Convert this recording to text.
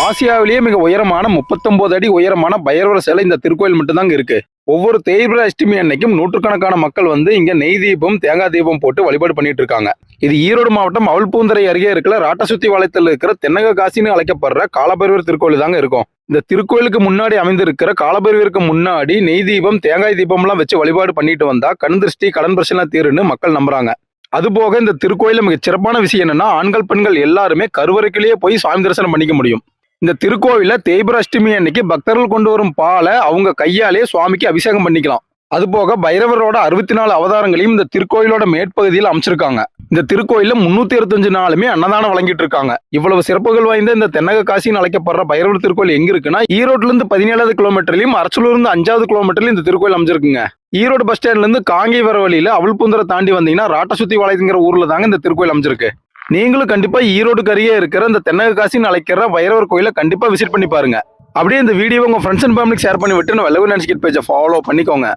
ஆசியாவிலேயே மிக உயரமான 39 அடி உயரமான பைரவர் சிலை இந்த திருக்கோயில் மட்டும்தாங்க இருக்கு. ஒவ்வொரு தேய்பிர அஷ்டமி அன்னைக்கும் நூற்றுக்கணக்கான மக்கள் வந்து இங்க நெய் தீபம் தேங்காய் தீபம் போட்டு வழிபாடு பண்ணிட்டு இருக்காங்க இது ஈரோடு மாவட்டம் அவல்பூந்தரை அருகே இருக்கிற ராட்டசுத்தி பாளையத்தில் இருக்கிற தென்னக காசின்னு அழைக்கப்படுற காலபைரவர் திருக்கோயில் தாங்க இருக்கும். இந்த திருக்கோயிலுக்கு முன்னாடி அமைந்திருக்கிற காலபைரவருக்கு முன்னாடி நெய் தீபம் தேங்காய் தீபம்லாம் வச்சு வழிபாடு பண்ணிட்டு வந்தா கண் திருஷ்டி கடன் பிரச்சனை தீருன்னு மக்கள் நம்புறாங்க. அதுபோக இந்த திருக்கோயில மிக சிறப்பான விஷயம் என்னன்னா ஆண்கள் பெண்கள் எல்லாருமே கருவறைக்குள்ளேயே போய் சாமி தரிசனம் பண்ணிக்க முடியும். இந்த திருக்கோவில தேய்பிர அஷ்டமி அன்னைக்கு பக்தர்கள் கொண்டு வரும் பாலை அவங்க கையாலே சுவாமிக்கு அபிஷேகம் பண்ணிக்கலாம். அதுபோக பைரவரோட அறுபத்தி நாலு அவதாரங்களையும் இந்த திருக்கோயிலோட மேற்பகுதியில் அமைச்சிருக்காங்க. இந்த திருக்கோயில முன்னூத்தி அறுபத்தஞ்சு நாளுமே அன்னதானம் வழங்கிட்டு இருக்காங்க. இவ்வளவு சிறப்புகள் வாய்ந்த இந்த தென்னக காசின்னு அழைக்கப்படுற பைரவர் திருக்கோயில் எங்க இருக்குன்னா ஈரோட்ல இருந்து பதினேழாவது கிலோமீட்டர்லயும் அரச்சலூர்ல இருந்து அஞ்சாவது கிலோமீட்டர்லயும் இந்த திருக்கோயில் அமைஞ்சிருக்குங்க. ஈரோடு பஸ் ஸ்டாண்ட்ல இருந்து காங்கி வர வழியில அவல்புந்தரை தாண்டி வந்தீங்கன்னா ராட்டசுத்தி வாளையங்கிற ஊர்ல தாங்க இந்த திருக்கோயில் அமைச்சிருக்கு நீங்களும் கண்டிப்பா ஈரோடு கரையே இருக்கிற இந்த தென்னகாசின்னு அழைக்கிற பைரவர் கோயிலை கண்டிப்பா விசிட் பண்ணி பாருங்க. அப்படியே இந்த வீடியோ உங்க ஃப்ரெண்ட்ஸ் அண்ட் ஃபேமிலிக்கு ஷேர் பண்ணி விட்டு நம்ம வெள்ளவு நினைச்சிக்கிட்டு பேஜை ஃபாலோ பண்ணிக்கோங்க.